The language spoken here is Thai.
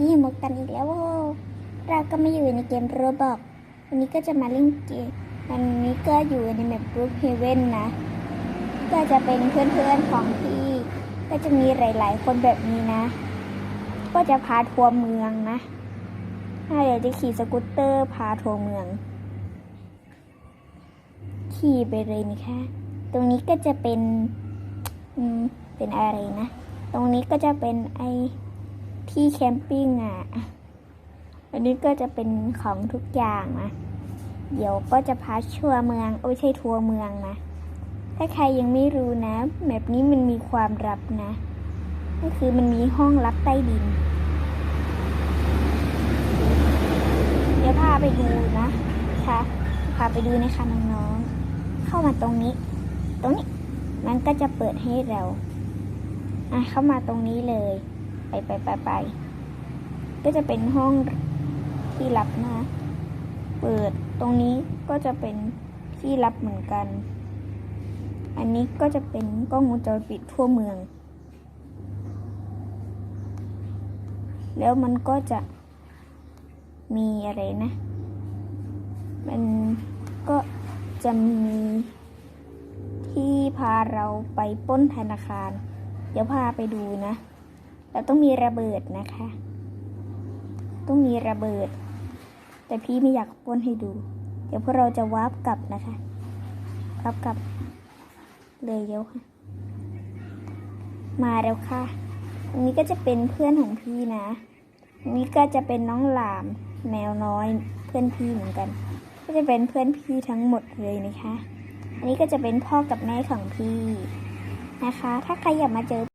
พี่มกกันอีกแล้วโว้เราก็ไม่อยู่ในเกมโรบอกวันนี้ก็จะมาเล่นเกมวันนี้ก็อยู่ในแมปบรูคเฮเว่นนะ ก็จะเป็นเพื่อนๆของพี่ ก็จะมีหลาย ๆ คนแบบนี้นะ ก็จะพาทัวร์เมืองนะถ้าอยากจะขี่สกูตเตอร์พาทัวร์เมือง ขี่ไปเลยนี่ค่ะตรงนี้ก็จะเป็น อืม เป็นอะไรนะ ตรงนี้ก็จะเป็นไอ ที่แคมปิ้งอะ อันนี้ก็จะเป็นของทุกอย่างนะเดี๋ยวก็จะพาชัวร์เมืองโอ้ยใช่ทัวร์เมืองนะ ถ้าใครยังไม่รู้นะแบบนี้มันมีความลับนะ ก็คือมันมีห้องลับใต้ดิน เดี๋ยวพาไปดูนะคะพาไปดูนะคะน้องๆ เข้ามาตรงนี้ ตรงนี้ มันก็จะเปิดให้เราอะเข้ามาตรงนี้เลย ไปไปไปไปก็จะเป็นห้องที่ลับนะเปิดตรงนี้ก็จะเป็นที่ลับเหมือนกัน อันนี้ก็จะเป็นกล้องวงจรปิดทั่วเมือง แล้วมันก็จะมีอะไรนะ มันก็จะมีที่พาเราไปป้นธนาคาร เดี๋ยวพาไปดูนะ เราต้องมีระเบิดนะคะ ต้องมีระเบิด แต่พี่ไม่อยากป้นให้ดู เดี๋ยวพวกเราจะวาร์ปกลับนะคะกลับกลับ เลยเดี๋ยวค่ะ มาแล้วค่ะ อันนี้ก็จะเป็นเพื่อนของพี่นะอันนี้ก็จะเป็นน้องหลามแมวน้อยเพื่อนพี่เหมือนกัน ก็จะเป็นเพื่อนพี่ทั้งหมดเลยนะคะ อันนี้ก็จะเป็นพ่อกับแม่ของพี่นะคะ ถ้าใครอยากมาเจอ